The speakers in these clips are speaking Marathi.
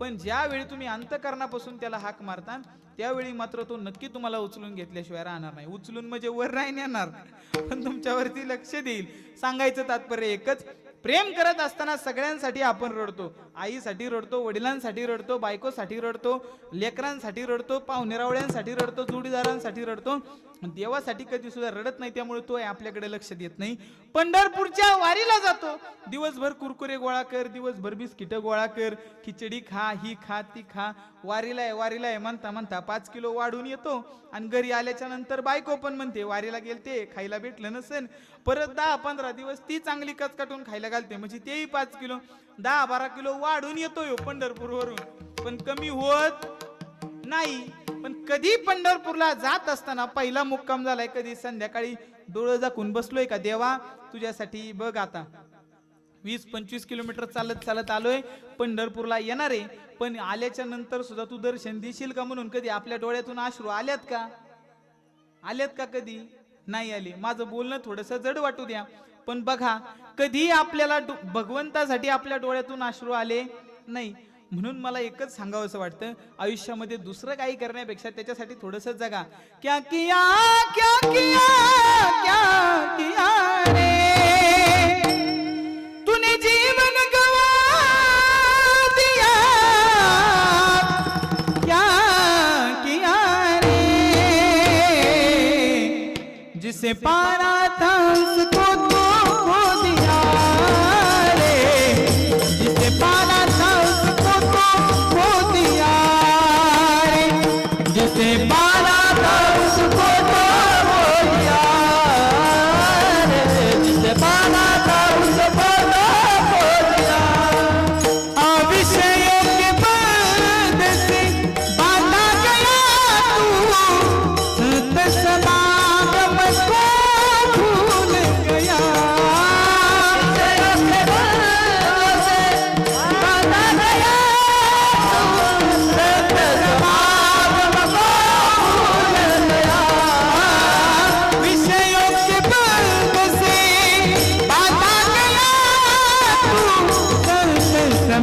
पण ज्यावेळी तुम्ही अंतकरणापासून त्याला हाक मारता त्यावेळी मात्र तो नक्की तुम्हाला उचलून घेतल्याशिवाय राहणार नाही. उचलून म्हणजे वर नाही नेणार. पण तुमच्यावरती लक्ष देईल. सांगायचं तात्पर्य एकच प्रेम करत असताना सगळ्यांसाठी आपण रडतो. आईसाठी रडतो वडिलांसाठी रडतो बायकोसाठी रडतो लेकरांसाठी रडतो पाहुणेरावळ्यांसाठी रडतो जोडीदारांसाठी रडतो. देवासाठी कधी सुद्धा रडत नाही त्यामुळे तो आपल्याकडे लक्ष देत नाही. पंढरपूरच्या वारीला जातो. दिवसभर कुरकुरे गोळा कर दिवसभर बिस्किट गोळा कर खिचडी खा ही खा ती खा. वारीला आहे वारीला आहे म्हणता म्हणता पाच किलो वाढून येतो. आणि घरी आल्याच्यानंतर बायको पण म्हणते वारीला गेलते खायला भेटलं नसेल. परत दहा पंधरा दिवस ती चांगली कचकटून खायला घालते म्हणजे तेही पाच किलो. दहा बारा किलो वाढून येतो हो पंढरपूरवरून. पण कमी होत नाही पण कधी पंढरपूरला जात असताना पहिला मुक्काम झालाय कधी संध्याकाळी डोळं झाकून बसलोय का देवा? तुझ्यासाठी बघ आता. वीस पंचवीस किलोमीटर चालत चालत आलोय पंढरपूरला येणार आहे पण आल्याच्यानंतर सुद्धा तू दर्शन देशील का म्हणून? कधी आपल्या डोळ्यातून अश्रू आल्यात का? आल्यात का कधी? नाही आले. माझं बोलणं थोडस जड वाटू द्या. पण बघा कधी आपल्याला भगवंतासाठी आपल्या डोळ्यातून अश्रू आले? नाही. म्हणून मला एकच सांगावं असं वाटतं आयुष्यामध्ये दुसरं काही करण्यापेक्षा त्याच्यासाठी थोडस जगा. क्या किया क्या किया क्या किया रे? तूने जीवन गवा दिया। क्या किया रे? जिसे पारा था उसको de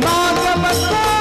मां